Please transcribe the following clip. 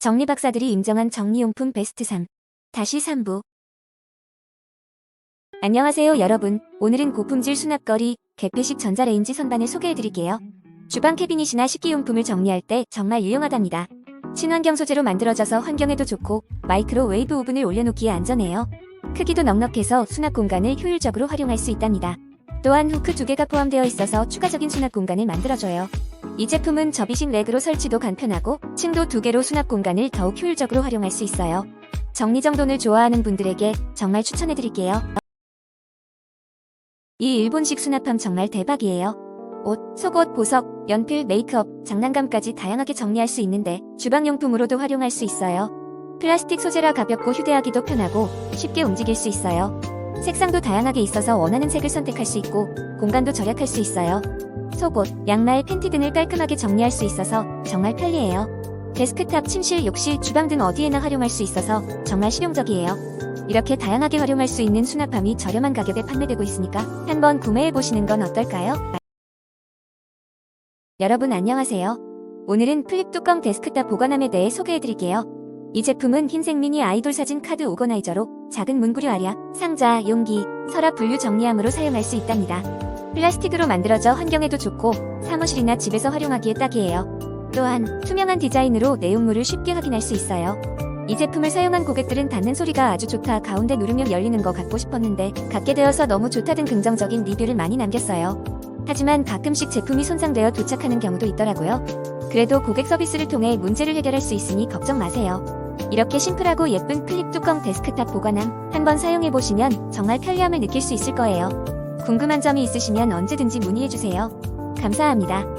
정리 박사들이 인정한 정리용품 베스트 3. 다시 3부. 안녕하세요 여러분. 오늘은 고품질 수납거리, 개폐식 전자레인지 선반을 소개해드릴게요. 주방 캐비닛이나 식기용품을 정리할 때 정말 유용하답니다. 친환경 소재로 만들어져서 환경에도 좋고 마이크로웨이브 오븐을 올려놓기에 안전해요. 크기도 넉넉해서 수납 공간을 효율적으로 활용할 수 있답니다. 또한 후크 두 개가 포함되어 있어서 추가적인 수납 공간을 만들어줘요. 이 제품은 접이식 렉으로 설치도 간편하고 층도 두 개로 수납 공간을 더욱 효율적으로 활용할 수 있어요. 정리정돈을 좋아하는 분들에게 정말 추천해드릴게요. 이 일본식 수납함 정말 대박이에요. 옷, 속옷, 보석, 연필, 메이크업, 장난감까지 다양하게 정리할 수 있는데 주방용품으로도 활용할 수 있어요. 플라스틱 소재라 가볍고 휴대하기도 편하고 쉽게 움직일 수 있어요. 색상도 다양하게 있어서 원하는 색을 선택할 수 있고 공간도 절약할 수 있어요. 속옷, 양말, 팬티 등을 깔끔하게 정리할 수 있어서 정말 편리해요. 데스크탑, 침실, 욕실, 주방 등 어디에나 활용할 수 있어서 정말 실용적이에요. 이렇게 다양하게 활용할 수 있는 수납함이 저렴한 가격에 판매되고 있으니까 한번 구매해 보시는 건 어떨까요? 여러분 안녕하세요. 오늘은 플립 뚜껑 데스크탑 보관함에 대해 소개해 드릴게요. 이 제품은 흰색 미니 아이돌 사진 카드 오거나이저로 작은 문구류 아랴, 상자, 용기, 서랍 분류 정리함으로 사용할 수 있답니다. 플라스틱으로 만들어져 환경에도 좋고 사무실이나 집에서 활용하기에 딱이에요. 또한 투명한 디자인으로 내용물을 쉽게 확인할 수 있어요. 이 제품을 사용한 고객들은 닫는 소리가 아주 좋다 가운데 누르면 열리는 거 갖고 싶었는데 갖게 되어서 너무 좋다 등 긍정적인 리뷰를 많이 남겼어요. 하지만 가끔씩 제품이 손상되어 도착하는 경우도 있더라고요. 그래도 고객 서비스를 통해 문제를 해결할 수 있으니 걱정 마세요. 이렇게 심플하고 예쁜 클립 뚜껑 데스크탑 보관함 한번 사용해보시면 정말 편리함을 느낄 수 있을 거예요. 궁금한 점이 있으시면 언제든지 문의해주세요. 감사합니다.